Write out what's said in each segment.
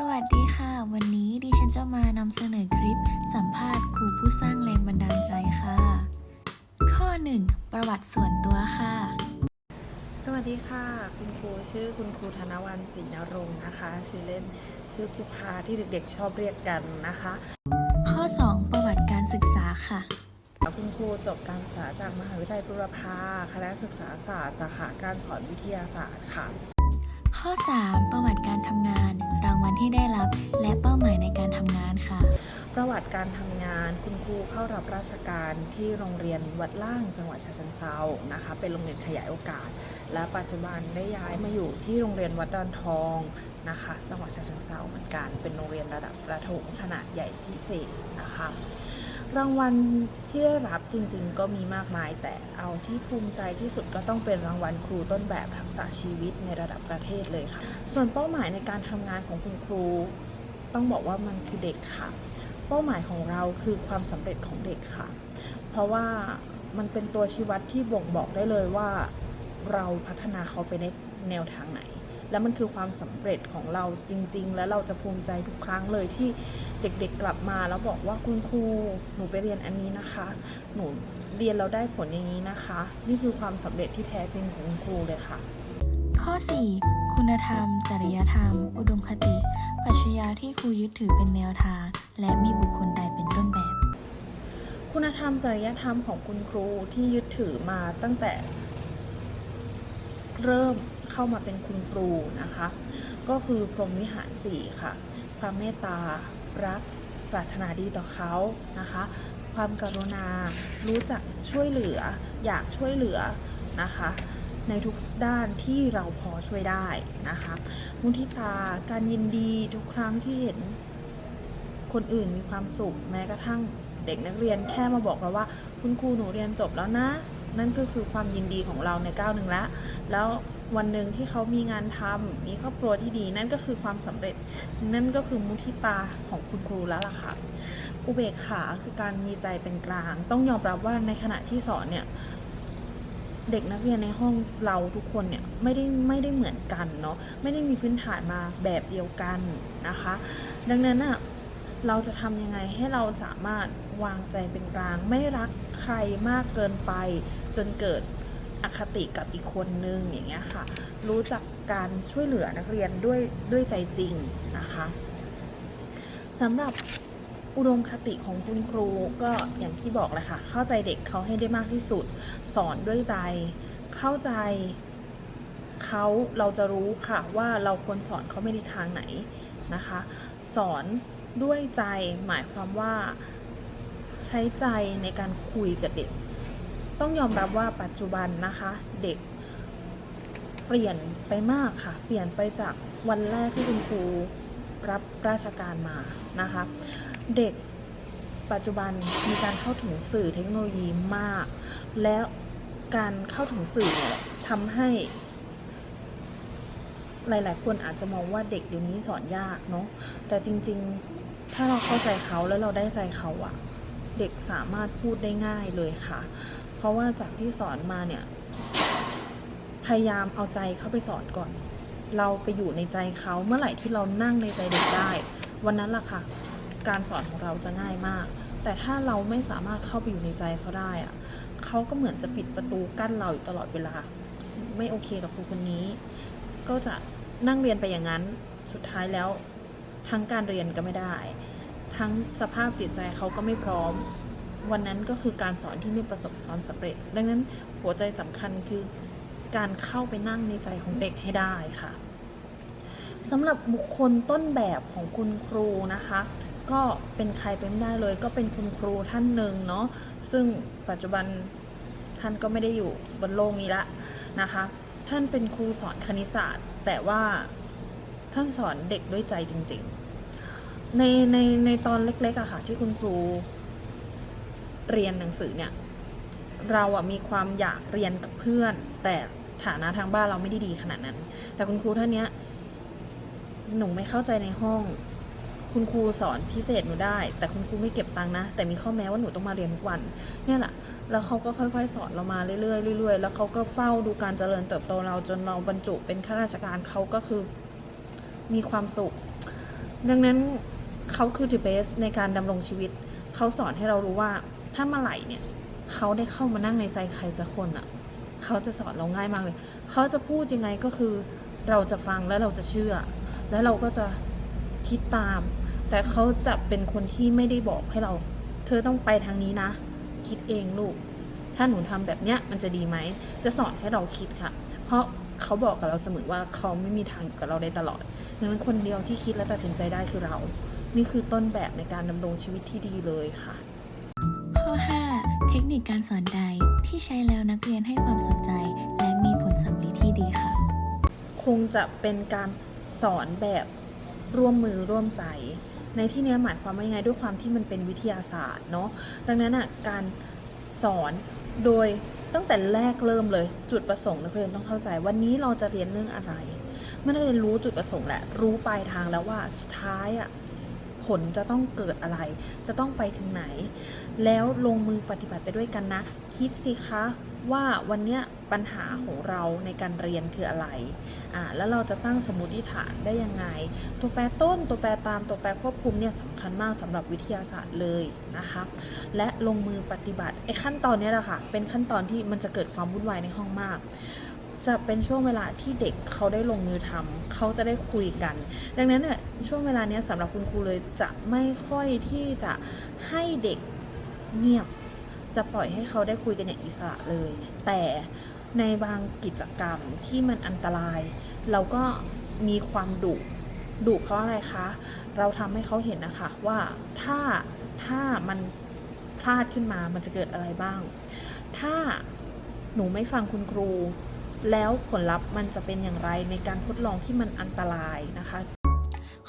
สวัสดีค่ะ วันนี้ดิฉันจะมานำเสนอคลิป สัมภาษณ์ครูผู้สร้างแรงบันดาลใจค่ะ ข้อ 1 ประวัติส่วนตัวค่ะ สวัสดีค่ะ คุณครูชื่อคุณครูธนวันศรีนรงค์นะคะ ชื่อเล่นชื่อครูพาที่เด็กๆ ชอบเรียกกันนะคะ ข้อ 2 ประวัติการศึกษาค่ะคุณครูจบการศึกษาจากมหาวิทยาลัยบุรพาคณะศึกษาศาสตร์สาขาการสอนวิทยาศาสตร์ค่ะ ข้อ 3 ประวัติการทำงาน รางวัลที่ได้รับ และเป้าหมายในการทำงานค่ะ ประวัติการทำงานคุณครูเข้ารับราชการที่โรงเรียนวัดล่างจังหวัดฉะเชิงเซานะคะ เป็นโรงเรียนขยายโอกาส และปัจจุบันได้ย้ายมาอยู่ที่โรงเรียนวัดดอนทองนะคะ จังหวัดฉะเชิงเซาเหมือนกัน เป็นโรงเรียนระดับประถมขนาดใหญ่พิเศษนะคะ รางวัลที่ได้รับจริงๆ ก็มีมากมาย แต่เอาที่ภูมิใจที่สุดก็ต้องเป็นรางวัลครูต้นแบบทักษะชีวิตในระดับประเทศเลยค่ะ ส่วนเป้าหมายในการทำงานของคุณครู ต้องบอกว่ามันคือเด็กค่ะ เป้าหมายของเราคือความสำเร็จของเด็กค่ะ เพราะว่ามันเป็นตัวชี้วัดที่บ่งบอกได้เลยว่า เราพัฒนาเขาไปในแนวทางไหน และมันคือความสำเร็จของเราจริง ๆ และเราจะภูมิใจทุกครั้งเลยที่เด็กๆกลับมาแล้วบอกว่าคุณครูหนูไปเรียนอันนี้นะคะ หนูเรียนเราได้ผลอย่างนี้นะคะ นี่คือความสำเร็จที่แท้จริงของคุณครูเลยค่ะ ข้อ 4 คุณธรรม จริยธรรม อุดมคติปรัชญาที่ครูยึดถือเป็นแนวทาง และมีบุคคลใดเป็นต้นแบบ คุณธรรมจริยธรรมของคุณครูที่ยึดถือมาตั้งแต่เริ่ม เข้ามาเป็นคุณครูนะคะ ก็คือพรหมวิหารสี่ค่ะ ความเมตตารักปรารถนาดีต่อเขานะคะ ความกรุณารู้จักช่วยเหลือ อยากช่วยเหลือนะคะ ในทุกด้านที่เราพอช่วยได้นะคะมุทิตาการยินดีทุกครั้งที่เห็นคนอื่นมีความสุขแม้กระทั่งเด็กนักเรียนแค่มาบอกเราว่า คุณครูหนูเรียนจบแล้วนะ นั่นก็คือความยินดีของเราในก้าวหนึ่งแล้วแล้ววันหนึ่งที่เขามีงานทำมีครอบครัวที่ดี นั่นก็คือความสำเร็จ นั่นก็คือมุทิตาของคุณครูแล้วล่ะค่ะ อุเบกขาคือการมีใจเป็นกลาง ต้องยอมรับว่าในขณะที่สอนเนี่ยเด็กนักเรียนในห้องเราทุกคนเนี่ยไม่ได้ไม่ได้เหมือนกันเนาะไม่ได้มีพื้นฐานมาแบบเดียวกันนะคะ ดังนั้นอะเราจะทำยังไงให้เราสามารถ วางใจเป็นกลาง ไม่รักใครมากเกินไป จนเกิดอคติกับอีกคนนึงอย่างเงี้ยค่ะ รู้จักการช่วยเหลือนักเรียนด้วยด้วยใจจริงนะคะสำหรับอุดมคติของคุณครูก็อย่างที่บอกเลยค่ะ เข้าใจเด็กเขาให้ได้มากที่สุด สอนด้วยใจ เข้าใจเขาเราจะรู้ค่ะว่าเราควรสอนเขาไม่ในทางไหนนะคะ สอนด้วยใจหมายความว่า ใช้ใจในการคุยกับเด็ก ต้องยอมรับว่าปัจจุบันนะคะ เด็กเปลี่ยนไปมากค่ะ เปลี่ยนไปจากวันแรกที่คุณครูรับราชการมานะคะ เด็กปัจจุบันมีการเข้าถึงสื่อเทคโนโลยีมาก แล้วการเข้าถึงสื่อเนี่ยทำให้ หลาย ๆ คนอาจจะมองว่าเด็กเดี๋ยวนี้สอนยากเนาะแต่จริง ๆ ถ้าเราเข้าใจเขาแล้วเราได้ใจเขาอะ เด็กสามารถพูดได้ง่ายเลยค่ะ เพราะว่าจากที่สอนมาเนี่ย พยายามเอาใจเข้าไปสอนก่อน เราไปอยู่ในใจเขาเมื่อไหร่ที่เรานั่งในใจเด็กได้ วันนั้นล่ะค่ะ การสอนของเราจะง่ายมาก แต่ถ้าเราไม่สามารถเข้าไปอยู่ในใจเขาได้อะเขาก็เหมือนจะปิดประตูกั้นเราอยู่ตลอดเวลา ไม่โอเคกับครูคนนี้ ก็จะนั่งเรียนไปอย่างนั้น สุดท้ายแล้วทั้งการเรียนก็ไม่ได้ ทั้งสภาพจิตใจเขาก็ไม่พร้อม วันนั้นก็คือการสอนที่ไม่ประสบความสำเร็จ ดังนั้นหัวใจสำคัญคือการเข้าไปนั่งในใจของเด็กให้ได้ค่ะสำหรับบุคคลต้นแบบของคุณครูนะคะ ก็เป็นใครไปไม่ได้เลย ก็เป็นคุณครูท่านหนึ่งเนาะซึ่งปัจจุบันท่านก็ไม่ได้อยู่บนโลกนี้ละนะคะ ท่านเป็นครูสอนคณิตศาสตร์ แต่ว่าท่านสอนเด็กด้วยใจจริง ๆ ในในในตอนเล็กๆอะค่ะ ที่คุณครูเรียนหนังสือเนี่ย เราอะมีความอยากเรียนกับเพื่อน แต่ฐานะทางบ้านเราไม่ได้ดีขนาดนั้น แต่คุณครูท่านเนี้ยหนูไม่เข้าใจในห้อง คุณครูสอนพิเศษหนูได้ แต่คุณครูไม่เก็บตังค์นะ แต่มีข้อแม้ว่าหนูต้องมาเรียนทุกวัน เนี่ยแหละแล้วเขาก็ค่อยๆ สอนเรามาเรื่อยๆเรื่อยๆแล้วเขาก็เฝ้าดูการเจริญเติบโตเราจนเราบรรจุเป็นข้าราชการเขาก็คือมีความสุข ดังนั้น เขาคือ the best ในการดำรงชีวิต เขาสอนให้เรารู้ว่าถ้าเมื่อไหร่เนี่ย เขาได้เข้ามานั่งในใจใครสักคนอะ่ะ เขาจะสอนเราง่ายมากเลย เขาจะพูดยังไงก็คือเราจะฟังแล้วเราจะเชื่อ แล้วเราก็จะคิดตาม แต่เขาจะเป็นคนที่ไม่ได้บอกให้เรา เธอต้องไปทางนี้นะ คิดเองลูก ถ้าหนูทำแบบเนี้ยมันจะดีไหม จะสอนให้เราคิดค่ะ เพราะเขาบอกกับเราเสมอว่าเขาไม่มีทางอยู่กับเราได้ตลอดดังนั้นคนเดียวที่คิดและตัดสินใจได้คือเรา นี่คือต้นแบบในการดำรงชีวิตที่ดีเลยค่ะ ข้อ 5 เทคนิคการสอนใดที่ใช้แล้วนักเรียนให้ความสนใจ และมีผลสำลิดที่ดีค่ะ คงจะเป็นการสอนแบบร่วมมือร่วมใจ ในที่เนี้ยหมายความว่ายังไงด้วยความที่มันเป็นวิทยาศาสตร์เนาะดังนั้นอะการสอนโดยตั้งแต่แรกเริ่มเลยจุดประสงค์นักเรียนต้องเข้าใจวันนี้เราจะเรียนเรื่องอะไรเมื่อนักเรียนรู้จุดประสงค์และรู้ปลายทางแล้วว่าสุดท้ายอะ ผลจะต้องเกิดอะไร จะต้องไปถึงไหน แล้วลงมือปฏิบัติไปด้วยกันนะ คิดสิคะว่าวันเนี้ยปัญหาของเราในการเรียนคืออะไรอ่าแล้วเราจะตั้งสมมติฐานได้ยังไง ตัวแปรต้น ตัวแปรตาม ตัวแปรควบคุมเนี่ยสำคัญมากสำหรับวิทยาศาสตร์เลยนะคะ และลงมือปฏิบัติไอ้ขั้นตอนนี้แหละค่ะ เป็นขั้นตอนที่มันจะเกิดความวุ่นวายในห้องมาก จะเป็นช่วงเวลาที่เด็กเขาได้ลงมือทำเขาจะได้คุยกัน ดังนั้นเนี่ย ช่วงเวลาเนี้ยสำหรับคุณครูเลยจะไม่ค่อยที่จะให้เด็กเงียบ จะปล่อยให้เขาได้คุยกันอย่างอิสระเลย แต่ในบางกิจกรรมที่มันอันตราย เราก็มีความดุดุเพราะอะไรคะ เราทำให้เขาเห็นนะคะว่าถ้าถ้ามันพลาดขึ้นมามันจะเกิดอะไรบ้าง ถ้าหนูไม่ฟังคุณครู แล้วผลลัพธ์มันจะเป็นอย่างไรในการทดลองที่มันอันตรายนะคะ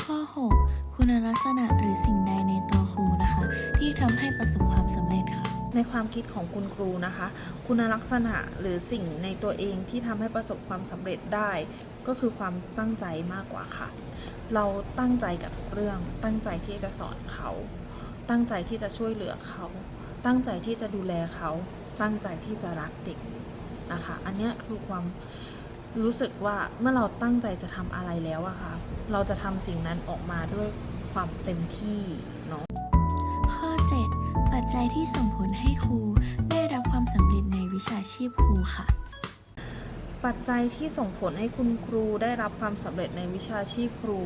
ข้อ 6 คุณลักษณะหรือสิ่งใดในตัวครูนะคะ ที่ทำให้ประสบความสำเร็จค่ะ ในความคิดของคุณครูนะคะ คุณลักษณะหรือสิ่งในตัวเองที่ทำให้ประสบความสำเร็จได้ ก็คือความตั้งใจมากกว่าค่ะ เราตั้งใจกับทุกเรื่อง ตั้งใจที่จะสอนเขา ตั้งใจที่จะช่วยเหลือเขา ตั้งใจที่จะดูแลเขา ตั้งใจที่จะรักเด็กนะคะ อันนี้คือความ รู้สึกว่าเมื่อเราตั้งใจจะทำอะไรแล้วอะค่ะ เราจะทำสิ่งนั้นออกมาด้วยความเต็มที่เนาะข้อ 7 ปัจจัยที่ส่งผลให้ครูได้รับความสำเร็จในวิชาชีพครูค่ะ ปัจจัยที่ส่งผลให้คุณครูได้รับความสำเร็จในวิชาชีพครู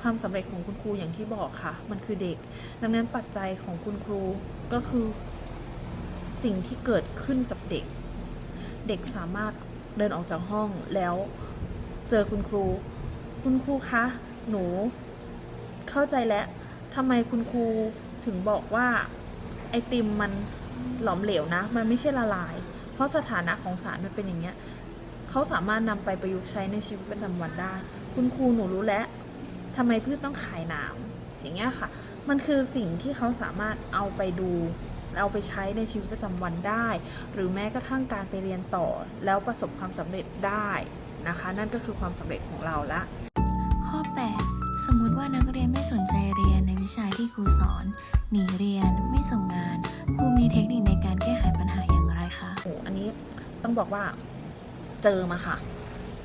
ความสำเร็จของคุณครูอย่างที่บอกค่ะ มันคือเด็ก ดังนั้นปัจจัยของคุณครูก็คือ สิ่งที่เกิดขึ้นกับเด็ก เด็กสามารถ เดินออกจากห้องแล้วเจอคุณครู คุณครูคะ หนู เข้าใจแล้วทำไมคุณครูถึงบอกว่า ไอติมมันหลอมเหลวนะ มันไม่ใช่ละลาย เพราะสถานะของสารมันเป็นอย่างเงี้ยเขาสามารถนำไปประยุกต์ใช้ในชีวิตประจำวันได้ คุณครูหนูรู้แล้วทำไมพืชต้องขายน้ำอย่างเงี้ยค่ะ มันคือสิ่งที่เขาสามารถเอาไปดู เอาไปใช้ในชีวิตประจำวันได้ หรือแม้กระทั่งการไปเรียนต่อ แล้วประสบความสำเร็จได้นะคะ นั่นก็คือความสำเร็จของเราละ ข้อ 8 สมมุติว่านักเรียนไม่สนใจเรียนในวิชาที่ครูสอน หนีเรียนไม่ส่งงานครูมีเทคนิคในการแก้ไขปัญหาอย่างไรคะโอ้อันนี้ต้องบอกว่าเจอมาค่ะ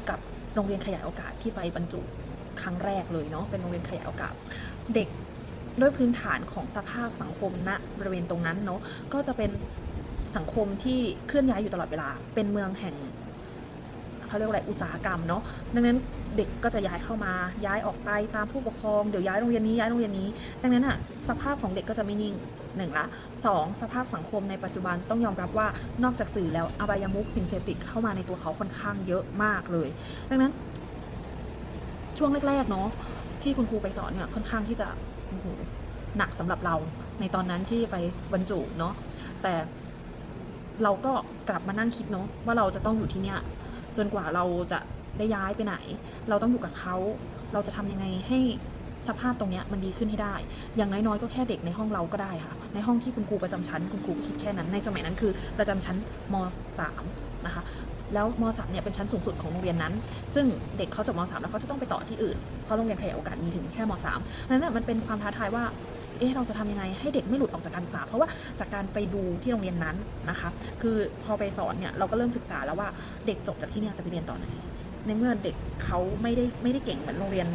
กับโรงเรียนขยายโอกาสที่ไปบรรจุครั้งแรกเลยเนาะเป็นโรงเรียนขยายโอกาส เด็ก ด้วยพื้นฐานของสภาพสังคมณบริเวณตรงนั้นเนาะก็จะเป็นสังคมที่เคลื่อนย้ายอยู่ตลอดเวลา เป็นเมืองแห่งเขาเรียกว่าอะไรอุตสาหกรรมเนาะดังนั้นเด็กก็จะย้ายเข้ามาย้ายออกไปตามผู้ปกครองเดี๋ยวย้ายโรงเรียนนี้ย้ายโรงเรียนนี้ ดังนั้นอะสภาพของเด็กก็จะไม่นิ่งหนึ่งละสองสภาพสังคมในปัจจุบันต้องยอมรับว่านอกจากสื่อแล้วอบายามุขสิ่งเสพติดเข้ามาในตัวเขาค่อนข้างเยอะมากเลย ดังนั้น ช่วงแรกๆเนาะที่คุณครูไปสอนเนี่ยค่อนข้างที่จะ หนักสำหรับเราในตอนนั้นที่ไปบรรจุเนาะแต่เราก็กลับมานั่งคิดเนาะว่าเราจะต้องอยู่ที่เนี่ยจนกว่าเราจะได้ย้ายไปไหน เราต้องอยู่กับเขา เราจะทำยังไงให้สภาพตรงเนี้ยมันดีขึ้นให้ได้ อย่างน้อยๆก็แค่เด็กในห้องเราก็ได้ค่ะ ในห้องที่คุณครูประจำชั้น คุณครูคิดแค่นั้น ในสมัยนั้นคือประจำชั้นม .3 นะคะ แล้วม .3 เนี่ยเป็นชั้นสูงสุดของโรงเรียนนั้น ซึ่งเด็กเขาจบม .3 แล้วเขาจะต้องไปต่อที่อื่น เพราะโรงเรียนขยายโอกาสมีถึงแค่ม .3 นั้นมันเป็นความท้าทายว่าเอ๊ะเราจะทำยังไงให้เด็กไม่หลุดออกจากการศึกษา เพราะว่าจากการไปดูที่โรงเรียนนั้นนะคะ คือพอไปสอนเนี่ยเราก็เริ่มศึกษาแล้วว่าเด็กจบจากที่นี่จะไปเรียนต่อไหนในเมื่อเด็กเขาไม่ได้ไม่ได้เก่งเหมือนโรงเรียน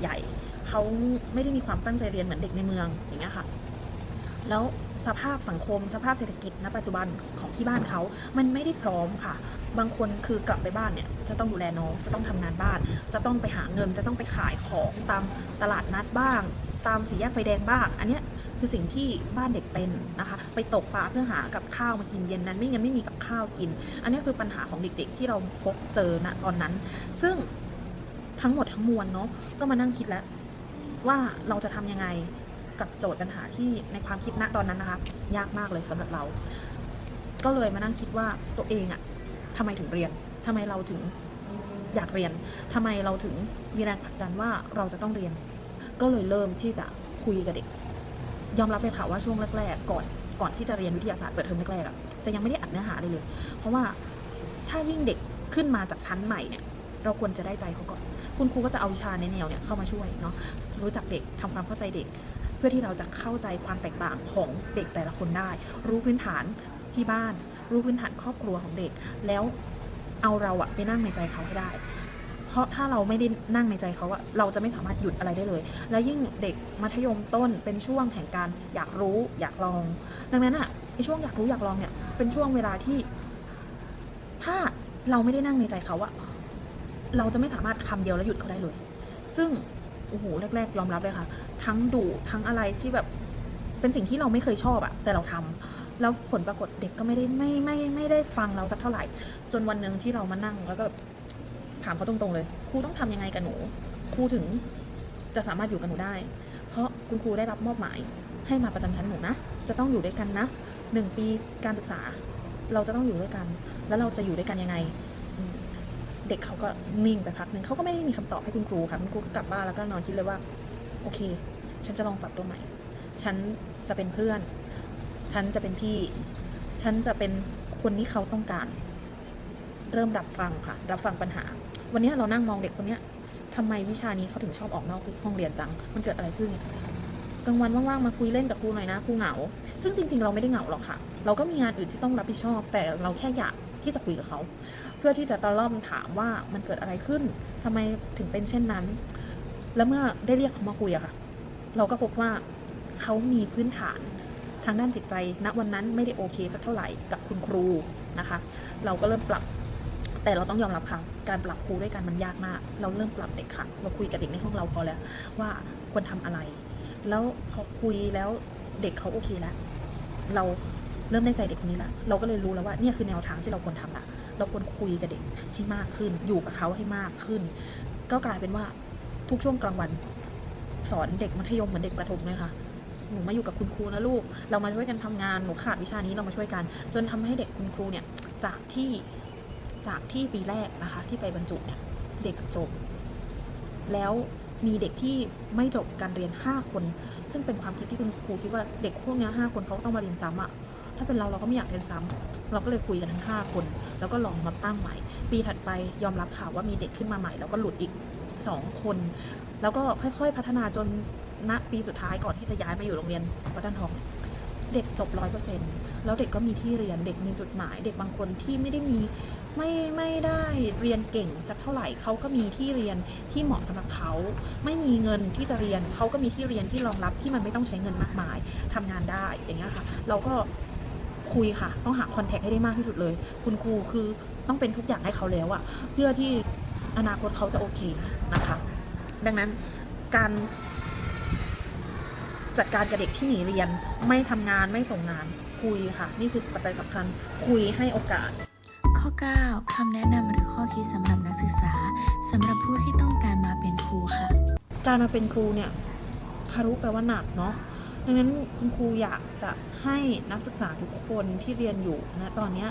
ใหญ่ๆเขาไม่ได้มีความตั้งใจเรียนเหมือนเด็กในเมืองอย่างเงี้ยค่ะ แล้ว สภาพสังคม สภาพเศรษฐกิจณปัจจุบันของที่บ้านเขา มันไม่ได้พร้อมค่ะ บางคนคือกลับไปบ้านเนี่ยจะต้องดูแลน้อง จะต้องทำงานบ้าน จะต้องไปหาเงิน จะต้องไปขายของตามตลาดนัดบ้าง ตามสี่แยกไฟแดงบ้าง อันเนี้ยคือสิ่งที่บ้านเด็กเป็นนะคะ ไปตกปลาเพื่อหากับข้าวมากินเย็นนั้น ไม่งั้นไม่มีกับข้าวกิน อันนี้คือปัญหาของเด็กๆ ที่เราพบเจอณตอนนั้น ซึ่งทั้งหมดทั้งมวลเนาะก็มานั่งคิดแล้วว่าเราจะทำยังไง กับโจทย์ปัญหาที่ในความคิดณตอนนั้นนะคะ ยากมากเลยสำหรับเรา ก็เลยมานั่งคิดว่าตัวเองอะทำไมถึงเรียนทำไมเราถึงอยากเรียนทำไมเราถึงมีแรงผลักดันว่าเราจะต้องเรียน ก็เลยเริ่มที่จะคุยกับเด็ก ยอมรับเลยค่ะว่าช่วงแรกๆก่อนก่อนที่จะเรียนวิทยาศาสตร์เปิดเทอมแรกๆอะจะยังไม่ได้อัดเนื้อหาเลยเลย เพราะว่าถ้ายิ่งเด็กขึ้นมาจากชั้นใหม่เนี่ย เราควรจะได้ใจเขาก่อน คุณครูก็จะเอาวิชาในแนวเนี่ยเข้ามาช่วยเนาะรู้จักเด็กทำความเข้าใจเด็ก เพื่อที่เราจะเข้าใจความแตกต่างของเด็กแต่ละคนได้ รู้พื้นฐานที่บ้าน รู้พื้นฐานครอบครัวของเด็ก แล้วเอาเราอะไปนั่งในใจเขาให้ได้ เพราะถ้าเราไม่ได้นั่งในใจเขาอะเราจะไม่สามารถหยุดอะไรได้เลย และยิ่งเด็กมัธยมต้นเป็นช่วงแห่งการอยากรู้อยากลอง ดังนั้นอะในช่วงอยากรู้อยากลองเนี่ยเป็นช่วงเวลาที่ ถ้าเราไม่ได้นั่งในใจเขาอะเราจะไม่สามารถคำเดียวแล้วหยุดเขาได้เลย ซึ่ง โอ้โหแรก ๆ ยอมรับเลยค่ะ ทั้งดุทั้งอะไรที่แบบเป็นสิ่งที่เราไม่เคยชอบอะแต่เราทำแล้วผลปรากฏเด็กก็ไม่ได้ไม่ไม่ไม่ได้ฟังเราสักเท่าไหร่ จนวันหนึ่งที่เรามานั่งแล้วก็แบบถามเขาตรงๆเลยครูต้องทำยังไงกับหนูครูถึงจะสามารถอยู่กับหนูได้ เพราะคุณครูได้รับมอบหมายให้มาประจำชั้นหนูนะ จะต้องอยู่ด้วยกันนะหนึ่งปีการศึกษา เราจะต้องอยู่ด้วยกัน แล้วเราจะอยู่ด้วยกันยังไง เด็กเขาก็นิ่งไปพักหนึ่งเขาก็ไม่ได้มีคำตอบให้คุณครูค่ะคุณครูก็กลับบ้านแล้วก็นอนคิดเลยว่า โอเค ฉันจะลองปรับตัวใหม่ ฉันจะเป็นเพื่อน ฉันจะเป็นพี่ ฉันจะเป็นคนที่เขาต้องการ เริ่มรับฟังค่ะ รับฟังปัญหา วันนี้เรานั่งมองเด็กคนเนี้ยทำไมวิชานี้เขาถึงชอบออกนอกห้องเรียนจัง มันเกิดอะไรขึ้นกลางวันว่างๆมาคุยเล่นกับครูหน่อยนะครูเหงา ซึ่งจริง ๆ เราไม่ได้เหงาหรอกค่ะ เราก็มีงานอื่นที่ต้องรับผิดชอบ แต่เราแค่อยาก ที่จะคุยกับเขา เพื่อที่จะตะล่อมถามว่ามันเกิดอะไรขึ้นทำไมถึงเป็นเช่นนั้น แล้วเมื่อได้เรียกเขามาคุยอะค่ะ เราก็พบว่าเขามีพื้นฐานทางด้านจิตใจ ณวันนั้นไม่ได้โอเคสักเท่าไหร่กับคุณครูนะคะ เราก็เริ่มปรับแต่เราต้องยอมรับค่ะการปรับครูด้วยกันมันยากมาก เราเริ่มปรับเด็กค่ะ เราคุยกับเด็กในห้องเราพอแล้ว ว่าควรทำอะไร แล้วพอคุยแล้วเด็กเขาโอเคแล้ว เรา เริ่มได้ใจเด็กคนนี้ละเราก็เลยรู้แล้วว่าเนี่ยคือแนวทางที่เราควรทำละเราควรคุยกับเด็กให้มากขึ้น อยู่กับเขาให้มากขึ้น ก็กลายเป็นว่าทุกช่วงกลางวัน สอนเด็กมัธยมเหมือนเด็กประถมเลยค่ะหนูมาอยู่กับคุณครูนะลูก เรามาช่วยกันทำงาน หนูขาดวิชานี้เรามาช่วยกัน จนทำให้เด็กคุณครูเนี่ย จากที่จากที่ปีแรกนะคะ ที่ไปบรรจุเนี่ย เด็กจบ แล้วมีเด็กที่ไม่จบการเรียน 5 คน ซึ่งเป็นความคิดที่คุณครูคิดว่าเด็กพวกนี้5คนเขาต้องมาเรียนซ้ำอะ ถ้าเป็นเราเราก็ไม่อยากเรียนซ้ำเราก็เลยคุยกันทั้ง 5 คน แล้วก็ลองมาตั้งใหม่ ปีถัดไปยอมรับข่าวว่ามีเด็กขึ้นมาใหม่ แล้วก็หลุดอีก 2 คน แล้วก็ค่อยๆพัฒนาจนณปีสุดท้ายก่อนที่จะย้ายมาอยู่โรงเรียนวัดดันทองเด็กจบร้อยเปอร์เซ็นต์แล้วเด็กก็มีที่เรียนเด็กมีจุดหมาย เด็กบางคนที่ไม่ได้มีไม่ไม่ได้เรียนเก่งสักเท่าไหร่เขาก็มีที่เรียนที่เหมาะสำหรับเขาไม่มีเงินที่จะเรียนเขาก็มีที่เรียนที่รองรับที่มันไม่ต้องใช้เงินมากมายทำงานได้อย่างเงี้ยค่ะ เราก็ คุยค่ะ ต้องหาคอนแทคให้ได้มากที่สุดเลย คุณครูคือต้องเป็นทุกอย่างให้เขาแล้วอะเพื่อที่อนาคตเขาจะโอเคนะคะ ดังนั้นการจัดการกับเด็กที่หนีเรียนไม่ทำงานไม่ส่งงานคุยค่ะ นี่คือปัจจัยสำคัญคุยให้โอกาส ข้อ 9คำแนะนำหรือข้อคิดสำหรับนักศึกษาสำหรับผู้ที่ต้องการมาเป็นครูค่ะ การมาเป็นครูเนี่ยคารุแปลว่าหนักเนาะ ดังนั้นคุณครูอยากจะให้นักศึกษาทุกคนที่เรียนอยู่นะตอนนี้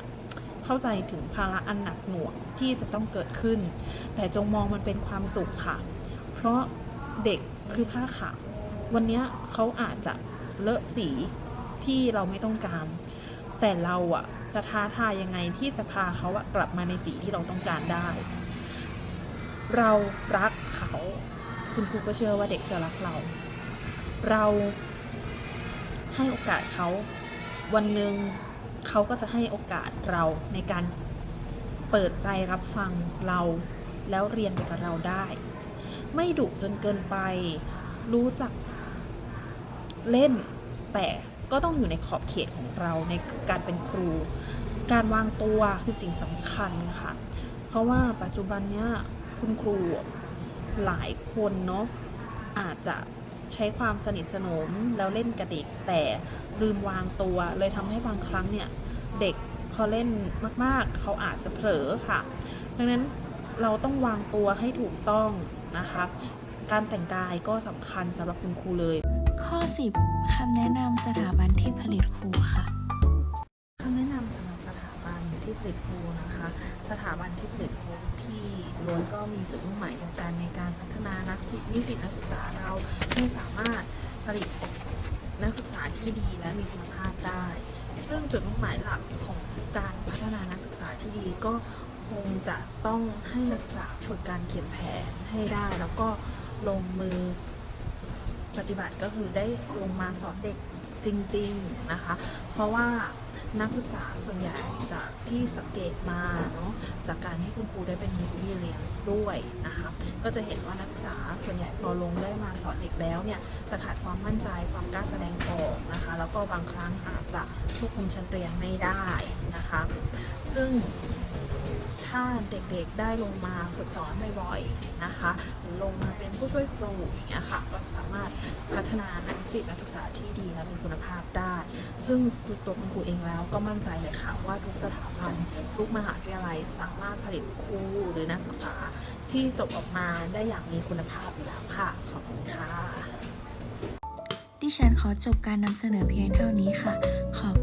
เข้าใจถึงภาระอันหนักหน่วงที่จะต้องเกิดขึ้น แต่จงมองมันเป็นความสุขค่ะ เพราะเด็กคือผ้าขาววันนี้เขาอาจจะเลอะสีที่เราไม่ต้องการ แต่เราอะจะท้าทายยังไงที่จะพาเขาอะกลับมาในสีที่เราต้องการได้ เรารักเขา คุณครูก็เชื่อว่าเด็กจะรักเรา เรา ให้โอกาสเขาวันหนึ่งเขาก็จะให้โอกาสเราในการเปิดใจรับฟังเราแล้วเรียนไปกับเราได้ ไม่ดุจนเกินไป รู้จักเล่น แต่ก็ต้องอยู่ในขอบเขตของเราในการเป็นครู การวางตัวคือสิ่งสำคัญค่ะ เพราะว่าปัจจุบันเนี้ยคุณครูหลายคนเนาะอาจจะ ใช้ความสนิทสนมแล้วเล่นกับเด็กแต่ลืมวางตัว เลยทำให้บางครั้งเนี่ยเด็กพอเล่นมากๆ เขาอาจจะเผลอค่ะ ดังนั้นเราต้องวางตัวให้ถูกต้องนะคะ การแต่งกายก็สำคัญสำหรับคุณครูเลย ข้อ 10คำแนะนำสถาบันที่ผลิตครูค่ะ บันที่ผลิตครูนะคะ สถาบันที่ผลิตครูที่ล้วนก็มีจุดมุ่งหมายเดียวกันในการพัฒนานักศึกนิสิตนักศึกษาเราให้สามารถผลิตนักศึกษาที่ดีและมีคุณภาพได้ ซึ่งจุดมุ่งหมายหลักของการพัฒนานักศึกษาที่ดีก็คงจะต้องให้นักศึกษาฝึกการเขียนแผนให้ได้ แล้วก็ลงมือปฏิบัติก็คือได้ลงมาสอนเด็กจริง ๆ นะคะ เพราะว่า นักศึกษาส่วนใหญ่จากที่สังเกตมาเนาะจากการที่คุณครูได้เป็นมือที่เลี้ยงด้วยนะคะก็จะเห็นว่านักศึกษาส่วนใหญ่พอลงได้มาสอนเด็กแล้วเนี่ยจะขาดความมั่นใจความกล้าแสดงออกนะคะแล้วก็บางครั้งอาจจะควบคุมชั้นเรียนไม่ได้นะคะซึ่งถ้าเด็กๆได้ลงมาฝึกสอนบ่อยๆนะคะหรือลงมาเป็นผู้ช่วยครูอย่างเงี้ยค่ะก็สามารถพัฒนานักจิตนักศึกษาที่ดีและมีคุณภาพได้ ซึ่งตัวคุณครูเองแล้วก็มั่นใจเลยค่ะว่าทุกสถาบันทุกมหาวิทยาลัยสามารถผลิตครูหรือนักศึกษา ที่จบออกมาได้อย่างมีคุณภาพอยู่แล้วค่ะ ขอบคุณค่ะ ดิฉันขอจบการนำเสนอเพียงเท่านี้ค่ะ ขอบ